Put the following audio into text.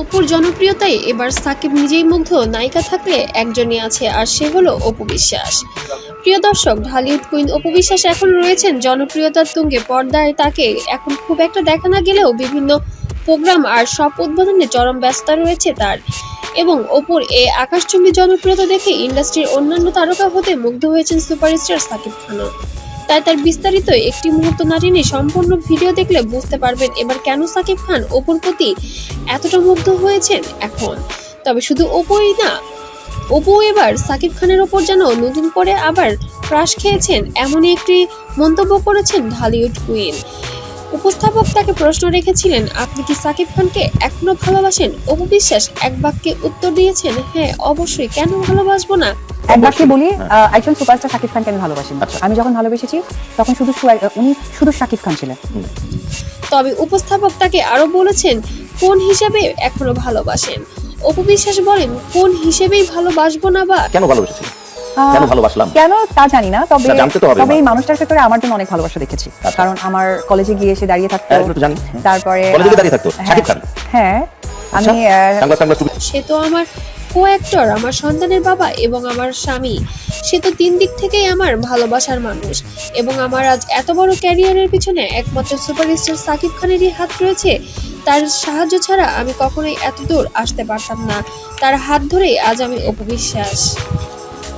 অপুর জনপ্রিয়তায় এবার সাকিব নিজেই মুগ্ধ। নায়িকা থাকলে একজনই আছে আর সে হলো অপু বিশ্বাস। প্রিয় দর্শক, ঢালিউড কুইন অপু বিশ্বাস এখন রয়েছেন জনপ্রিয়তার তুঙ্গে পর্দায়। তাকে এখন খুব একটা দেখা না গেলেও বিভিন্ন প্রোগ্রাম আর সব উদ্বোধনে চরম ব্যস্ততা রয়েছে তার। এবং অপুর এই আকাশচুম্বী জনপ্রিয়তা দেখে ইন্ডাস্ট্রির অন্যান্য তারকা হতে মুগ্ধ হয়েছেন সুপারস্টার সাকিব খানও। তাই তার বিস্তারিত একটি মুহূর্ত না সম্পূর্ণ ভিডিও দেখলে বুঝতে পারবেন এবার কেন সাকিব খান অপুর প্রতি এতটা মুগ্ধ হয়েছেন এখন। তবে শুধু অপুই না, অপু এবার সাকিব খানের ওপর যেন নতুন করে আবার ক্রাশ খেয়েছেন এমনই একটি মন্তব্য করেছেন ঢালিউড কুইন। উপস্থাপক তাকে প্রশ্ন রেখেছিলেন, আপনি কি সাকিব খানকে এখনও ভালোবাসেন? অপু বিশ্বাস, এক বাক্যে উত্তর দিয়েছেন হ্যাঁ অবশ্যই। কেন ভালোবাসবো না? এক বাক্যে বলি একজন সুপারস্টার শাকিব খানকে আমি ভালোবাসি। আচ্ছা। আমি যখন ভালোবেসেছি তখন শুধু উনি শুধু শাকিব খান ছিলেন। তবে উপস্থাপক তাকে আরও বলেছেন কোন হিসেবে এখনও ভালোবাসেন? অপু বিশ্বাস বলেন কোন হিসেবেই ভালোবাসবো না বা কেন ভালোবেসেছি? কেন ভালোবাসলাম? কেন তা জানি না তবে তবে এই মানুষটার ক্ষেত্রে আমার জন্য অনেক ভালোবাসা দেখেছি। আচ্ছা। কারণ আমার কলেজে গিয়ে এসে দাঁড়িয়ে থাকতো। হ্যাঁ, তারপরে কলেজে দাঁড়িয়ে থাকতো? হ্যাঁ, শাকিব খান? হ্যাঁ আমি টুপি সে তো আমার কো অ্যাক্টর আমার সন্তানের বাবা এবং আমার স্বামী। সে তো তিন দিক থেকেই আমার ভালোবাসার মানুষ এবং আমার আজ এত বড় ক্যারিয়ারের পিছনে একমাত্র সুপারস্টার সাকিব খানেরই হাত রয়েছে। তার সাহায্য ছাড়া আমি কখনোই এত দূর আসতে পারতাম না। তার হাত ধরেই আজ আমি অপবিশ্বাস।